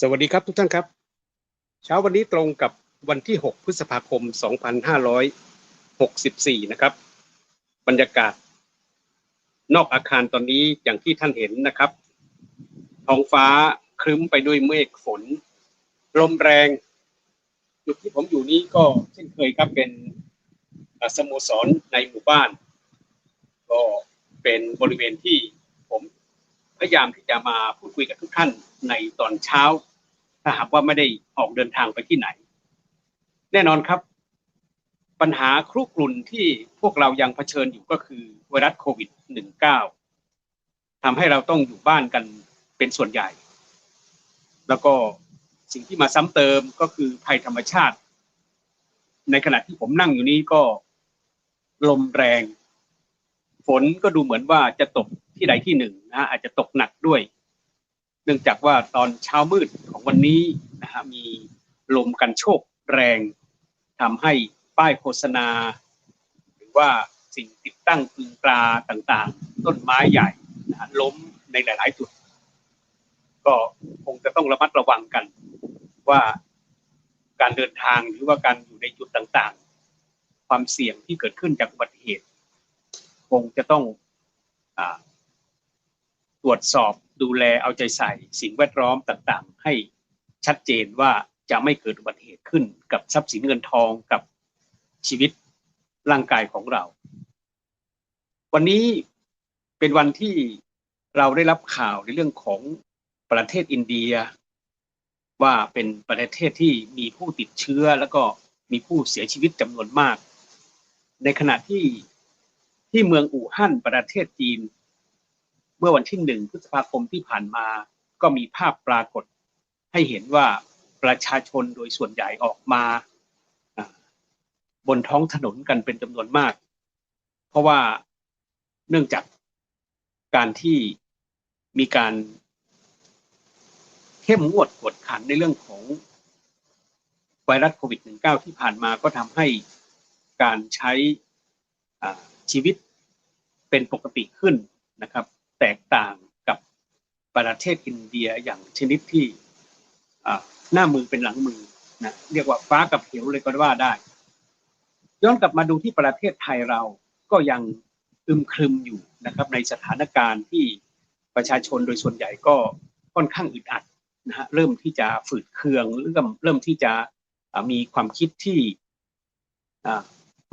สวัสดีครับทุกท่านครับ เช้าวันนี้ตรงกับวันที่ 6 พฤษภาคม 2564 นะครับ บรรยากาศ นอกอาคารตอนนี้อย่างที่ท่านเห็นนะครับ ท้องฟ้าครึ้มไปด้วยเมฆฝน ลมแรง จุดที่ผมอยู่นี้ก็เช่นเคยครับเป็นสโมสรในหมู่บ้าน ก็เป็นบริเวณที่ผมพยายามที่จะมาพูดคุยกับทุกท่าน ในตอนเช้า ถ้าหากว่าไม่ได้ออกเดินทางไปที่ไหน แน่นอนครับ ปัญหาครุกรุ่นที่พวกเรายังเผชิญอยู่ก็คือไวรัสโควิด -19 ทำให้เราต้องอยู่บ้านกันเป็นส่วนใหญ่ แล้วก็สิ่งที่มาซ้ำเติมก็คือภัยธรรมชาติ ในขณะที่ผมนั่งอยู่นี้ก็ลมแรง ฝนก็ดูเหมือนว่าจะตกที่ใดที่หนึ่งนะอาจจะตกหนักด้วย เนื่องจากว่าตอนเช้ามืดของวันนี้นะฮะมีลมกันโชกแรงทำให้ป้ายโฆษณา หรือว่าสิ่งติดตั้งพึงปลาต่างๆ ต้นไม้ใหญ่นะะล้มในหลาย ๆ จุด ก็คงจะต้องระมัดระวังกันว่าการเดินทางหรือว่าการอยู่ในจุดต่างๆ ความเสี่ยงที่เกิดขึ้นจากอุบัติเหตุ คงจะต้องอตรวจสอบ ดูแลเอาใจใส่สิ่งแวดล้อมต่างๆ ให้ชัดเจนว่าจะไม่เกิดอุบัติเหตุขึ้นกับทรัพย์สินเงินทองกับชีวิตร่างกายของเรา วันนี้เป็นวันที่เราได้รับข่าวในเรื่องของประเทศอินเดีย ว่าเป็นประเทศที่มีผู้ติดเชื้อแล้วก็มีผู้เสียชีวิตจำนวนมาก ในขณะที่ที่เมืองอู่ฮั่นประเทศจีน เมื่อวันที่หนึ่งพฤษภาคมที่ผ่านมา ก็มีภาพปรากฏ ให้เห็นว่าประชาชนโดยส่วนใหญ่ออกมา บนท้องถนนกันเป็นจำนวนมาก เพราะว่าเนื่องจากการที่มีการเข้มงวดกวดขันในเรื่องของไวรัสโควิด -19 ที่ผ่านมาก็ทำให้การใช้ชีวิตเป็นปกติขึ้นนะครับ แตกต่างกับประเทศอินเดียอย่างชนิดที่อ่าหน้ามือเป็นหลังมือนะเรียกว่าฟ้ากับเหวเลยก็ว่าได้ ย้อนกลับมาดูที่ประเทศไทยเราก็ยังอึมครึมอยู่นะครับ ในสถานการณ์ที่ประชาชนโดยส่วนใหญ่ก็ค่อนข้างอึดอัดนะฮะเริ่มที่จะฝืดเคืองเริ่มเริ่มที่จะมีความคิดที่อ่า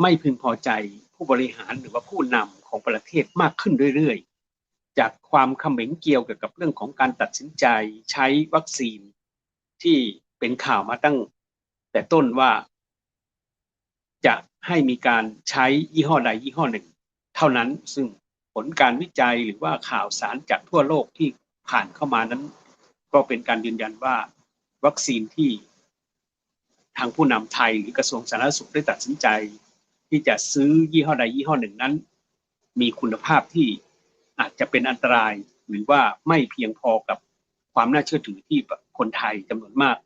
ไม่พึงพอใจผู้บริหารหรือว่าผู้นำของประเทศมากขึ้นเรื่อยๆ จากความเขม็งเกี่ยวเกี่ยวกับเรื่องของการตัดสินใจใช้วัคซีนที่เป็นข่าวมาตั้ง แต่ต้นว่า จะให้มีการใช้ยี่ห้อใดยี่ห้อหนึ่ง เท่านั้นซึ่งผลการวิจัยหรือว่าข่าวสารจากทั่วโลกที่ผ่านเข้ามานั้น ก็เป็นการยืนยันว่าวัคซีนที่ทางผู้นำไทยหรือกระทรวงสาธารณสุขได้ตัดสินใจ ที่จะซื้อยี่ห้อใดยี่ห้อหนึ่งนั้น มีคุณภาพที่ จะเป็นอันตรายหรือว่าไม่เพียงพอกับความน่าเชื่อถือที่คนไทยจำนวนมาก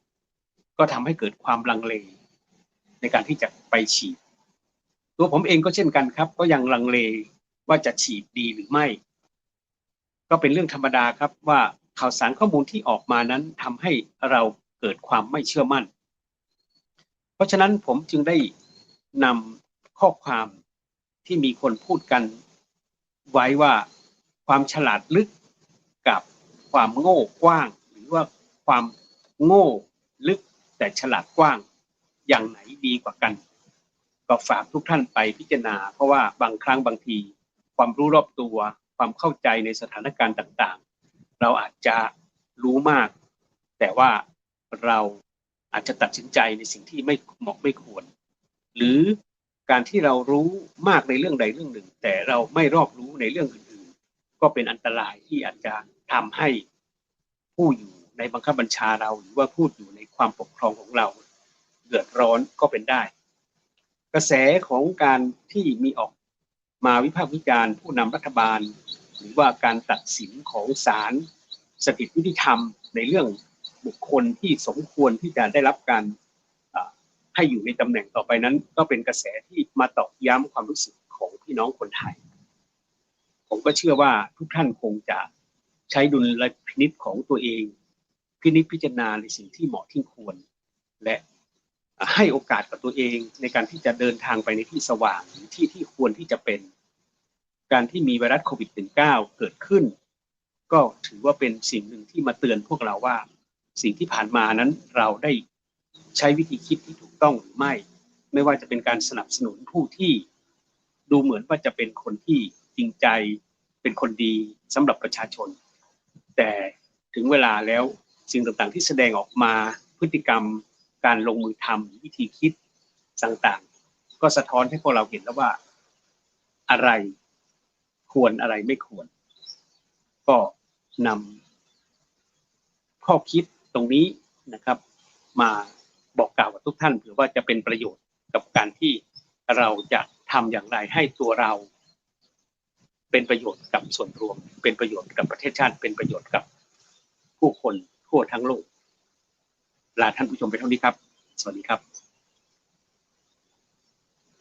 ก็ทำให้เกิดความลังเล ในการที่จะไปฉีด ตัวผมเองก็เช่นกันครับ ก็ยังลังเลว่าจะฉีดดีหรือไม่ ก็เป็นเรื่องธรรมดาครับว่าข่าวสารข้อมูลที่ออกมานั้นทำให้เราเกิดความไม่เชื่อมั่น เพราะฉะนั้นผมจึงได้นำข้อความที่มีคนพูดกันไว้ว่า ความฉลาดลึกกับความโง่กว้าง หรือว่าความโง่ลึกแต่ฉลาดกว้างอย่างไหนดีกว่ากัน ก็ฝากทุกท่านไปพิจารณา เพราะว่าบางครั้งบางที ความรู้รอบตัว ความเข้าใจในสถานการณ์ต่างๆ เราอาจจะรู้มาก แต่ว่าเราอาจจะตัดสินใจในสิ่งที่ไม่เหมาะไม่ควร หรือการที่เรารู้มากในเรื่องใดเรื่องหนึ่ง แต่เราไม่รอบรู้ในเรื่องอื่น ก็เป็นอันตรายที่อาจจะทำให้ผู้อยู่ในบังคับบัญชาเราหรือว่าผู้อยู่ในความปกครองของเรา เดือดร้อนก็เป็นได้ กระแสของการที่มีออกมาวิพากษ์วิจารณ์ผู้นำรัฐบาล หรือว่าการตัดสินของศาลสถิตยุติธรรมในเรื่องบุคคลที่สมควรที่จะได้รับการให้อยู่ในตำแหน่งต่อไปนั้น ก็เป็นกระแสที่มาตอกย้ำความรู้สึกของพี่น้องคนไทย ผมก็เชื่อว่าทุกท่านคงจะใช้ดุลพินิจของตัวเอง พินิจพิจารณาในสิ่งที่เหมาะที่ควร และให้โอกาสกับตัวเองในการที่จะเดินทางไปในที่สว่างหรือที่ที่ควรที่จะเป็น การที่มีไวรัสโควิด -19 เกิดขึ้น ก็ถือว่าเป็นสิ่งหนึ่งที่มาเตือนพวกเราว่า สิ่งที่ผ่านมานั้นเราได้ใช้วิธีคิดที่ถูกต้องหรือไม่ ไม่ว่าจะเป็นการสนับสนุนผู้ที่ดูเหมือนว่าจะเป็นคนที่ จริงใจ เป็นคนดีสำหรับประชาชน แต่ถึงเวลาแล้วสิ่งต่างๆที่แสดงออกมาพฤติกรรม การลงมือทำวิธีคิดต่างๆ ก็สะท้อนให้พวกเราเห็นแล้วว่าอะไรควรอะไรไม่ควร ก็นำข้อคิดตรงนี้นะครับ มาบอกกล่าวกับทุกท่านเผื่อว่าจะเป็นประโยชน์กับการที่เราจะทำอย่างไรให้ตัวเรา เป็นประโยชน์กับส่วนรวม เป็นประโยชน์กับประเทศชาติ เป็นประโยชน์กับผู้คนทั่วทั้งโลกลาท่านผู้ชมไปเท่านี้ครับ สวัสดีครับ